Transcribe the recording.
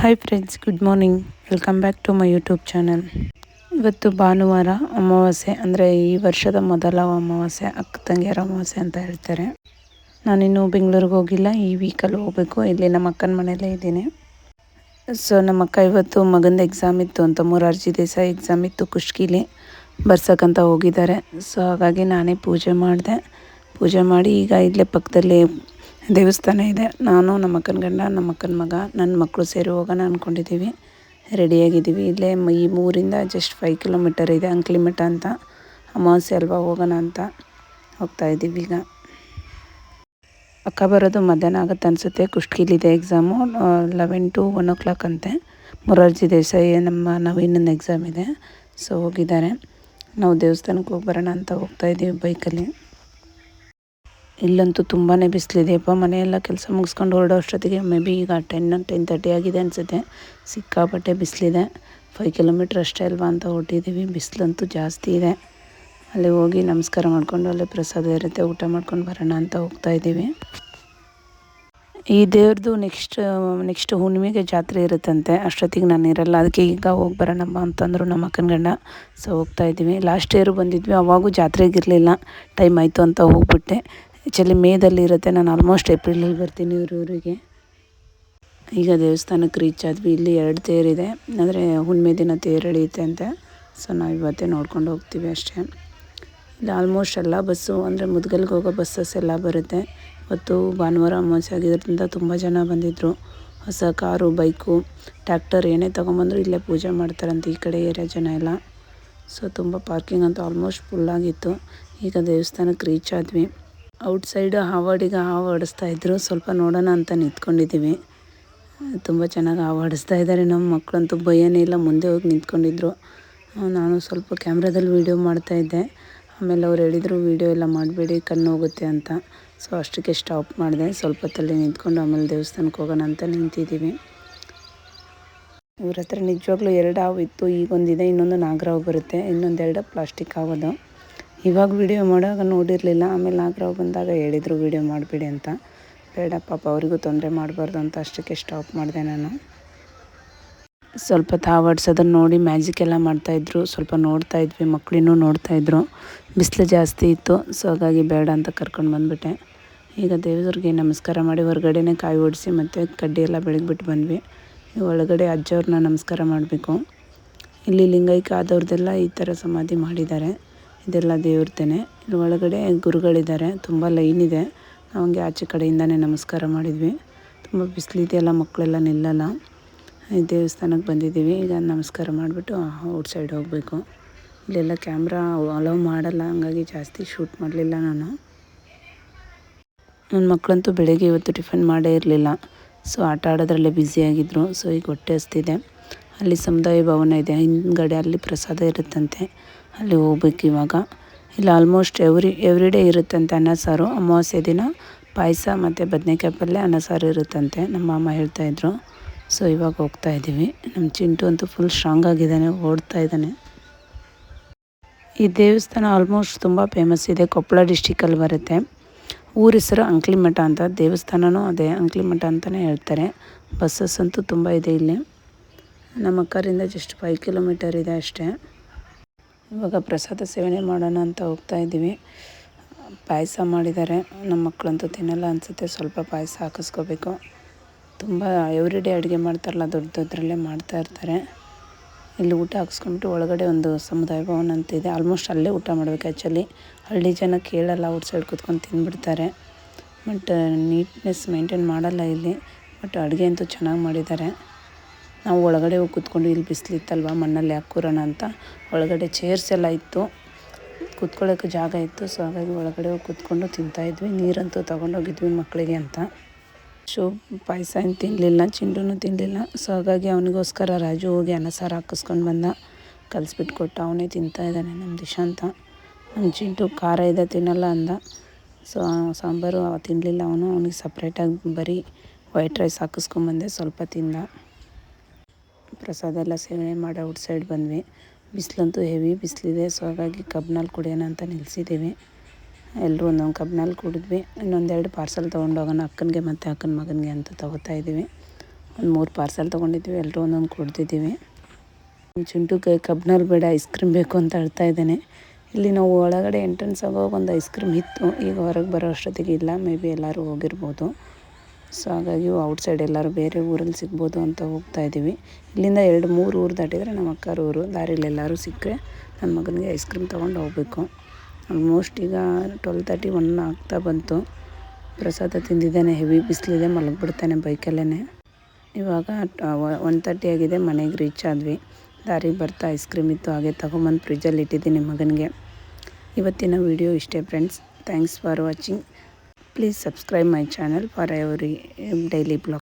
Hi friends good morning welcome back to my YouTube channel ಇವತ್ತು ಭಾನುವಾರ ಅಮಾವಾಸ್ಯೆ, ಅಂದರೆ ಈ ವರ್ಷದ ಮೊದಲ ಅಮಾವಾಸ್ಯೆ, ಅಕ್ಕ ತಂಗಿಯರ ಅಮಾವಾಸ್ಯೆ ಅಂತ ಹೇಳ್ತಾರೆ. ನಾನಿನ್ನು ಬೆಂಗಳೂರಿಗೆ ಹೋಗಿಲ್ಲ, ಈ ವೀಕಲ್ಲಿ ಹೋಗಬೇಕು. ಇಲ್ಲಿ ನಮ್ಮ ಅಕ್ಕನ ಮನೆಯಲ್ಲೇ ಇದ್ದೀನಿ. ಸೊ ನಮ್ಮ ಅಕ್ಕ ಇವತ್ತು ಮಗಂದು ಎಕ್ಸಾಮ್ ಇತ್ತು ಅಂತ, ಮೂರಾರ್ಜಿ ದೇಸಾಯಿ ಎಕ್ಸಾಮ್ ಇತ್ತು, ಖುಷ್ಕಿಲಿ ಬರ್ಸೋಕ್ಕಂತ ಹೋಗಿದ್ದಾರೆ. ಸೊ ಹಾಗಾಗಿ ನಾನೇ ಪೂಜೆ ಮಾಡಿದೆ. ಪೂಜೆ ಮಾಡಿ ಈಗ ಇಲ್ಲೇ ಪಕ್ಕದಲ್ಲಿ ದೇವಸ್ಥಾನ ಇದೆ. ನಾನು, ನಮ್ಮ ಅಕ್ಕನ ಗಂಡ, ನಮ್ಮ ಅಕ್ಕನ ಮಗ, ನನ್ನ ಮಕ್ಕಳು ಸೇರಿ ಹೋಗೋಣ ಅಂದ್ಕೊಂಡಿದ್ದೀವಿ ರೆಡಿಯಾಗಿದ್ದೀವಿ ಇಲ್ಲೇ ಈ ಮೂರಿಂದ ಜಸ್ಟ್ ಫೈವ್ ಕಿಲೋಮೀಟರ್ ಇದೆ ಅಂಕ್ಲಿಮಠ ಅಂತ. ಅಮಾವಾಸ್ಯೆ ಅಲ್ವಾ ಹೋಗೋಣ ಅಂತ ಹೋಗ್ತಾ ಇದ್ದೀವಿ ಈಗ. ಅಕ್ಕ ಬರೋದು ಮಧ್ಯಾಹ್ನ ಆಗುತ್ತೆ ಅನಿಸುತ್ತೆ. ಕುಷ್ಕಿಲಿದೆ exam eleven to one o'clock ಅಂತೆ. ಮೊರಾರ್ಜಿ ದೇಸಾಯಿ ನಮ್ಮ ನವೀನನ ಎಕ್ಸಾಮ್ ಇದೆ. ಸೊ ಹೋಗಿದ್ದಾರೆ. ನಾವು ದೇವಸ್ಥಾನಕ್ಕೆ ಹೋಗಿ ಬರೋಣ ಅಂತ ಹೋಗ್ತಾ ಇದ್ದೀವಿ ಬೈಕಲ್ಲಿ ಇಲ್ಲಂತೂ ತುಂಬಾ ಬಿಸಿಲಿದೆಯಪ್ಪ ಮನೆಯೆಲ್ಲ ಕೆಲಸ ಮುಗಿಸ್ಕೊಂಡು ಹೊರಡೋ ಅಷ್ಟೊತ್ತಿಗೆ ಮೇ ಬಿ ಈಗ ಟೆನ್ ಟೆನ್ ತರ್ಟಿ ಆಗಿದೆ ಅನಿಸುತ್ತೆ. ಸಿಕ್ಕಾಪಟ್ಟೆ ಬಿಸಿಲಿದೆ. ಫೈವ್ ಕಿಲೋಮೀಟ್ರ್ ಅಷ್ಟೇ ಅಲ್ವಾ ಅಂತ ಹೊರಟಿದ್ದೀವಿ. ಬಿಸಿಲಂತೂ ಜಾಸ್ತಿ ಇದೆ. ಅಲ್ಲಿ ಹೋಗಿ ನಮಸ್ಕಾರ ಮಾಡಿಕೊಂಡು ಅಲ್ಲೇ ಪ್ರಸಾದ ಇರುತ್ತೆ. ಊಟ ಮಾಡ್ಕೊಂಡು ಬರೋಣ ಅಂತ ಹೋಗ್ತಾ ಇದ್ದೀವಿ. ಈ ದೇವ್ರದ್ದು ನೆಕ್ಸ್ಟ್ ನೆಕ್ಸ್ಟ್ ಹುಣ್ಣಿಮೆಗೆ ಜಾತ್ರೆ ಇರುತ್ತಂತೆ. ಅಷ್ಟೊತ್ತಿಗೆ ನಾನು ಇರಲ್ಲ. ಅದಕ್ಕೆ ಈಗ ಹೋಗಿ ಬರೋಣಮ್ಮ ಅಂತಂದರು ನಮ್ಮ ಅಕ್ಕನ ಗಂಡ. ಸೊ ಹೋಗ್ತಾ ಇದ್ದೀವಿ. ಲಾಸ್ಟ್ ಇಯರ್ ಬಂದಿದ್ವಿ. ಅವಾಗೂ ಜಾತ್ರೆಗಿರಲಿಲ್ಲ ಟೈಮ್ ಆಯಿತು ಅಂತ ಹೋಗ್ಬಿಟ್ಟೆ. ಆ್ಯಕ್ಚುಲಿ ಮೇದಲ್ಲಿ ಇರುತ್ತೆ ನಾನು ಆಲ್ಮೋಸ್ಟ್ ಏಪ್ರಿಲಲ್ಲಿ ಬರ್ತೀನಿ ಇವ್ರ ಊರಿಗೆ ಈಗ ದೇವಸ್ಥಾನಕ್ಕೆ ರೀಚ್ ಆದ್ವಿ. ಇಲ್ಲಿ ಎರಡು ತೇರಿದೆ ಅಂದರೆ ಹುಣ್ಮೆ ದಿನ ತೇರು ಎಳೆಯುತ್ತೆ ಅಂತೆ. ಸೊ ನಾವು ಇವತ್ತೇ ನೋಡ್ಕೊಂಡು ಹೋಗ್ತೀವಿ ಅಷ್ಟೇ. ಇಲ್ಲಿ ಆಲ್ಮೋಸ್ಟ್ ಎಲ್ಲ ಬಸ್ಸು, ಅಂದರೆ ಮುದ್ಗಲ್ಗೆ ಹೋಗೋ ಬಸ್ಸಸ್ ಎಲ್ಲ ಬರುತ್ತೆ. ಇವತ್ತು ಭಾನುವಾರ ಅಮಾವಾಸ್ಯೆ ಆಗಿರೋದ್ರಿಂದ ತುಂಬ ಜನ ಬಂದಿದ್ದರು ಹೊಸ ಕಾರು, ಬೈಕು ಟ್ಯಾಕ್ಟರ್ ಏನೇ ತೊಗೊಂಬಂದ್ರು ಇಲ್ಲೇ ಪೂಜೆ ಮಾಡ್ತಾರಂತೆ ಈ ಕಡೆ ಏರಿಯಾ ಜನ ಎಲ್ಲ. ಸೊ ತುಂಬ ಪಾರ್ಕಿಂಗ್ ಅಂತೂ ಆಲ್ಮೋಸ್ಟ್ ಫುಲ್ಲಾಗಿತ್ತು ಈಗ ದೇವಸ್ಥಾನಕ್ಕೆ ರೀಚ್ ಆದ್ವಿ. ಔಟ್ ಸೈಡ್ ಹಾವಾಡಿಗೆ ಹಾವು ಆಡಿಸ್ತಾ ಇದ್ದರು ಸ್ವಲ್ಪ ನೋಡೋಣ ಅಂತ ನಿಂತ್ಕೊಂಡಿದ್ದೀವಿ. ತುಂಬ ಚೆನ್ನಾಗಿ ಹಾವು ಆಡಿಸ್ತಾ ಇದ್ದಾರೆ. ನಮ್ಮ ಮಕ್ಕಳಂತೂ ಭಯನೇ ಇಲ್ಲ. ಮುಂದೆ ಹೋಗಿ ನಿಂತ್ಕೊಂಡಿದ್ರು. ನಾನು ಸ್ವಲ್ಪ ಕ್ಯಾಮ್ರಾದಲ್ಲಿ ವೀಡಿಯೋ ಮಾಡ್ತಾಯಿದ್ದೆ ಆಮೇಲೆ ಅವ್ರು ಹೇಳಿದರು, ವೀಡಿಯೋ ಎಲ್ಲ ಮಾಡಬೇಡಿ, ಕಣ್ಣು ಹೋಗುತ್ತೆ ಅಂತ. ಸೊ, ಅಷ್ಟಕ್ಕೆ ಸ್ಟಾಪ್ ಮಾಡಿದೆ. ಸ್ವಲ್ಪ ಹೊತ್ತಲ್ಲಿ ನಿಂತ್ಕೊಂಡು ಆಮೇಲೆ ದೇವಸ್ಥಾನಕ್ಕೆ ಹೋಗೋಣ ಅಂತ ನಿಂತಿದ್ದೀವಿ. ಇವ್ರ ಹತ್ರ ನಿಜವಾಗ್ಲೂ ಎರಡು ಹಾವು ಇತ್ತು. ಈಗೊಂದಿದೆ, ಇನ್ನೊಂದು ನಾಗರಾವು ಬರುತ್ತೆ. ಇನ್ನೊಂದೆರಡು ಪ್ಲಾಸ್ಟಿಕ್ ಆಗೋದು ಇವಾಗ ವೀಡಿಯೋ ಮಾಡುವಾಗ ನೋಡಿರಲಿಲ್ಲ. ಆಮೇಲೆ ನಾಗರಾವ್ ಬಂದಾಗ ಹೇಳಿದರು ವೀಡಿಯೋ ಮಾಡಿಬಿಡಿ ಅಂತ. ಬೇಡ ಪಾಪ, ಅವರಿಗೂ ತೊಂದರೆ ಮಾಡಬಾರ್ದು ಅಂತ ಅಷ್ಟಕ್ಕೆ ಸ್ಟಾಪ್ ಮಾಡಿದೆ ನಾನು. ಸ್ವಲ್ಪ ತಾವಡ್ಸೋದನ್ನು ನೋಡಿ ಮ್ಯಾಜಿಕ್ ಎಲ್ಲ ಮಾಡ್ತಾಯಿದ್ರು ಸ್ವಲ್ಪ ನೋಡ್ತಾ ಇದ್ವಿ ನೋಡ್ತಾಯಿದ್ರು ಬಿಸಿಲು ಜಾಸ್ತಿ ಇತ್ತು ಸೊ ಹಾಗಾಗಿ ಬೇಡ ಅಂತ ಕರ್ಕೊಂಡು ಬಂದುಬಿಟ್ಟೆ. ಈಗ ದೇವರಿಗೆ ನಮಸ್ಕಾರ ಮಾಡಿ ಹೊರಗಡೆನೇ ಕಾಯಿ ಓಡಿಸಿ ಮತ್ತು ಕಡ್ಡಿ ಎಲ್ಲ ಬೆಳಗ್ಬಿಟ್ಟು ಬಂದ್ವಿ. ಒಳಗಡೆ ಅಜ್ಜವ್ರನ್ನ ನಮಸ್ಕಾರ ಮಾಡಬೇಕು. ಇಲ್ಲಿ ಲಿಂಗೈಕ್ಯ ಆದವ್ರದ್ದೆಲ್ಲ ಈ ಥರ ಸಮಾಧಿ ಮಾಡಿದ್ದಾರೆ. ಇದೆಲ್ಲ ದೇವ್ರದ್ದೇನೆ ಇಲ್ಲಿ ಒಳಗಡೆ ಗುರುಗಳಿದ್ದಾರೆ. ತುಂಬ ಲೈನ್ ಇದೆ. ನಾವು ಹಂಗೆ ಆಚೆ ಕಡೆಯಿಂದನೇ ನಮಸ್ಕಾರ ಮಾಡಿದ್ವಿ. ತುಂಬ ಬಿಸಿಲಿದೆಯಲ್ಲ ಮಕ್ಕಳೆಲ್ಲ ನಿಲ್ಲಲ್ಲ. ಈ ದೇವಸ್ಥಾನಕ್ಕೆ ಬಂದಿದ್ದೀವಿ. ಈಗ ನಮಸ್ಕಾರ ಮಾಡಿಬಿಟ್ಟು ಔಟ್ ಸೈಡ್ ಹೋಗಬೇಕು. ಇಲ್ಲೆಲ್ಲ ಕ್ಯಾಮ್ರಾ ಅಲೌ ಮಾಡಲ್ಲ, ಹಂಗಾಗಿ ಜಾಸ್ತಿ ಶೂಟ್ ಮಾಡಲಿಲ್ಲ ನಾನು. ನನ್ನ ಮಕ್ಕಳಂತೂ ಬೆಳಗ್ಗೆ ಇವತ್ತು ಟಿಫನ್ ಮಾಡೇ ಇರಲಿಲ್ಲ. ಸೊ, ಆಟ ಆಡೋದ್ರಲ್ಲೇ ಬ್ಯುಸಿಯಾಗಿದ್ದರು ಸೊ, ಈಗ ಹೊಟ್ಟೆ ಹಸ್ತಿದೆ. ಅಲ್ಲಿ ಸಮುದಾಯ ಭವನ ಇದೆ. ಹಿಂದ್ಗಡೆ ಅಲ್ಲಿ ಪ್ರಸಾದ ಇರುತ್ತಂತೆ. ಅಲ್ಲಿ ಹೋಗ್ಬೇಕು ಇವಾಗ. ಇಲ್ಲಿ ಆಲ್ಮೋಸ್ಟ್ ಎವ್ರಿ ಎವ್ರಿ ಡೇ ಇರುತ್ತಂತೆ ಅನ್ನ ಸಾರು. ಅಮಾವಾಸ್ಯೆ ದಿನ ಪಾಯಸ ಮತ್ತು ಬದನೆಕಾಯಿ ಪಲ್ಯ ಅನ್ನ ಸಾರು ಇರುತ್ತಂತೆ, ನಮ್ಮ ಮಾಮ ಹೇಳ್ತಾಯಿದ್ರು ಸೊ ಇವಾಗ ಹೋಗ್ತಾ ಇದ್ದೀವಿ ನಮ್ಮ ಚಿಂಟು ಅಂತೂ ಫುಲ್ ಸ್ಟ್ರಾಂಗ್ ಆಗಿದ್ದಾನೆ, ಓಡ್ತಾ ಇದ್ದಾನೆ. ಈ ದೇವಸ್ಥಾನ ಆಲ್ಮೋಸ್ಟ್ ತುಂಬ ಫೇಮಸ್ ಇದೆ, ಕೊಪ್ಪಳ ಡಿಸ್ಟಿಕಲ್ಲಿ ಬರುತ್ತೆ. ಊರ ಹೆಸರು ಅಂಕ್ಲಿಮಠ ಅಂತ ದೇವಸ್ಥಾನವೂ ಅದೇ, ಅಂಕ್ಲಿಮಠ ಅಂತಲೇ ಹೇಳ್ತಾರೆ. ಬಸ್ಸಸ್ ಅಂತೂ ತುಂಬ ಇದೆ ಇಲ್ಲಿ. ನಮ್ಮ ಅಕ್ಕರಿಂದ ಜಸ್ಟ್ ಫೈವ್ ಕಿಲೋಮೀಟರ್ ಇದೆ ಅಷ್ಟೇ. ಇವಾಗ ಪ್ರಸಾದ ಸೇವನೆ ಮಾಡೋಣ ಅಂತ ಹೋಗ್ತಾ ಇದ್ದೀವಿ. ಪಾಯಸ ಮಾಡಿದ್ದಾರೆ. ನಮ್ಮ ಮಕ್ಕಳಂತೂ ತಿನ್ನಲ್ಲ ಅನಿಸುತ್ತೆ. ಸ್ವಲ್ಪ ಪಾಯಸ ಹಾಕಿಸ್ಕೋಬೇಕು. ತುಂಬ ಎವ್ರಿ ಡೇ ಅಡುಗೆ ಮಾಡ್ತಾರಲ್ಲ, ದೊಡ್ಡ ದೊಡ್ಡರಲ್ಲೇ ಮಾಡ್ತಾ ಇರ್ತಾರೆ. ಇಲ್ಲಿ ಊಟ ಹಾಕ್ಸ್ಕೊಂಬಿಟ್ಟು ಒಳಗಡೆ ಒಂದು ಸಮುದಾಯ ಭವನ ಅಂತ ಇದೆ. ಆಲ್ಮೋಸ್ಟ್ ಅಲ್ಲೇ ಊಟ ಮಾಡಬೇಕು ಆ್ಯಕ್ಚುಲಿ ಹಳ್ಳಿ ಜನ ಕೇಳಲ್ಲ ಔಟ್ ಸೈಡ್ ಕೂತ್ಕೊಂಡು ತಿಂದ್ಬಿಡ್ತಾರೆ. ಬಟ್ ನೀಟ್ನೆಸ್ ಮೇಂಟೈನ್ ಮಾಡಲ್ಲ ಇಲ್ಲಿ. ಬಟ್ ಅಡುಗೆ ಅಂತೂ ಚೆನ್ನಾಗಿ ಮಾಡಿದ್ದಾರೆ. ನಾವು ಒಳಗಡೆ ಹೋಗಿ ಕೂತ್ಕೊಂಡು ಇಲ್ಲಿ ಬಿಸಿಲಿತ್ತಲ್ವ, ಮಣ್ಣಲ್ಲಿ ಯಾಕೆ ಅಂತ ಒಳಗಡೆ ಚೇರ್ಸ್ ಎಲ್ಲ ಇತ್ತು. ಕೂತ್ಕೊಳ್ಳೋಕೆ ಜಾಗ ಇತ್ತು ಸೊ ಹಾಗಾಗಿ ಒಳಗಡೆ ಹೋಗಿ ಕೂತ್ಕೊಂಡು ತಿಂತಾಯಿದ್ವಿ ನೀರಂತೂ ತೊಗೊಂಡೋಗಿದ್ವಿ ಮಕ್ಕಳಿಗೆ ಅಂತ. ಶೋ, ಪಾಯಸ ಏನು ತಿನ್ನಲಿಲ್ಲ ಚಿಂಡೂ ತಿನ್ನಲಿಲ್ಲ ಸೊ ಹಾಗಾಗಿ ಅವನಿಗೋಸ್ಕರ ರಾಜು ಹೋಗಿ ಅನ್ನ ಸಾರು ಹಾಕಿಸ್ಕೊಂಡು ಬಂದ. ಕಲಿಸ್ಬಿಟ್ಟು ಕೊಟ್ಟ ಅವನೇ ತಿಂತಾ ಇದ್ದಾನೆ ನಮ್ಮ ದಿಶಾಂತ ನಮ್ಮ ಚಿಂಟು ಖಾರ ಇದೆ, ತಿನ್ನಲ್ಲ ಅಂದ. ಸೊ ಸಾಂಬಾರು ತಿನ್ನಲಿಲ್ಲ ಅವನು. ಅವನಿಗೆ ಸಪ್ರೇಟಾಗಿ ಬರೀ ವೈಟ್ ರೈಸ್ ಹಾಕಿಸ್ಕೊಂಬಂದೆ ಸ್ವಲ್ಪ ತಿಂದ. ಪ್ರಸಾದ ಎಲ್ಲ ಸೇವನೆ ಮಾಡಿ ಔಟ್ ಸೈಡ್ ಬಂದ್ವಿ. ಬಿಸಿಲಂತೂ ಹೆವಿ ಬಿಸಿಲಿದೆ, ಸೊ ಹಾಗಾಗಿ ಕಬ್ನಲ್ಲಿ ಕುಡಿಯೋಣ ಅಂತ ನಿಲ್ಲಿಸಿದ್ದೀವಿ ಎಲ್ಲರೂ ಒಂದೊಂದು ಕಬ್ನಲ್ಲಿ ಕುಡಿದ್ವಿ. ಇನ್ನೊಂದೆರಡು ಪಾರ್ಸಲ್ ತೊಗೊಂಡೋಗೋಣ ಅಕ್ಕನಿಗೆ ಮತ್ತು ಅಕ್ಕನ ಮಗನಿಗೆ ಅಂತ ತಗೋತಾ ಇದ್ದೀವಿ. ಒಂದು ಮೂರು ಪಾರ್ಸಲ್ ತೊಗೊಂಡಿದ್ವಿ ಎಲ್ಲರೂ ಒಂದೊಂದು ಕುಡ್ದಿದ್ದೀವಿ. ಚುಂಟು ಕೈ ಕಬ್ನಲ್ಲಿ ಬೇಡ, ಐಸ್ ಕ್ರೀಮ್ ಬೇಕು ಅಂತ ಹೇಳ್ತಾ ಇದ್ದಾನೆ. ಇಲ್ಲಿ ನಾವು ಒಳಗಡೆ ಎಂಟ್ರೆನ್ಸ್ ಆಗೋವಾಗ ಒಂದು ಐಸ್ ಕ್ರೀಮ್ ಇತ್ತು, ಈಗ ಹೊರಗೆ ಬರೋ ಅಷ್ಟೊತ್ತಿಗೆ ಇಲ್ಲ, ಮೇ ಬಿ ಎಲ್ಲರೂ ಹೋಗಿರ್ಬೋದು. ಸೊ ಹಾಗಾಗಿ ಔಟ್ಸೈಡ್ ಎಲ್ಲರೂ ಬೇರೆ ಊರಲ್ಲಿ ಸಿಗ್ಬೋದು ಅಂತ ಹೋಗ್ತಾ ಇದ್ದೀವಿ. ಇಲ್ಲಿಂದ ಎರಡು ಮೂರು ಊರು ದಾಟಿದರೆ ನಮ್ಮ ಅಕ್ಕರ ಊರು. ದಾರಿಲಿ ಎಲ್ಲರೂ ಸಿಕ್ಕರೆ ನನ್ನ ಮಗನಿಗೆ ಐಸ್ ಕ್ರೀಮ್ ತೊಗೊಂಡು ಹೋಗಬೇಕು. ಆಲ್ಮೋಸ್ಟ್ ಈಗ ಟ್ವೆಲ್ ತರ್ಟಿ ಒನ್ ಆಗ್ತಾ ಬಂತು. ಪ್ರಸಾದ ತಿಂದಿದ್ದಾನೆ ಹೆವಿ ಬಿಸಿಲಿದೆ, ಮಲಗಿಬಿಡ್ತಾನೆ ಬೈಕಲ್ಲೇ ಇವಾಗ ಒನ್ ತರ್ಟಿ ಆಗಿದೆ, ಮನೆಗೆ ರೀಚ್ ಆದ್ವಿ. ದಾರಿಗೆ ಬರ್ತಾ ಐಸ್ ಕ್ರೀಮ್ ಇತ್ತು, ಹಾಗೆ ತಗೊಂಬಂದು ಫ್ರಿಜ್ಜಲ್ಲಿ ಇಟ್ಟಿದ್ದೀನಿ ಮಗನಿಗೆ. ಇವತ್ತಿನ ವಿಡಿಯೋ ಇಷ್ಟೇ friends thanks for watching please subscribe my channel for every daily blog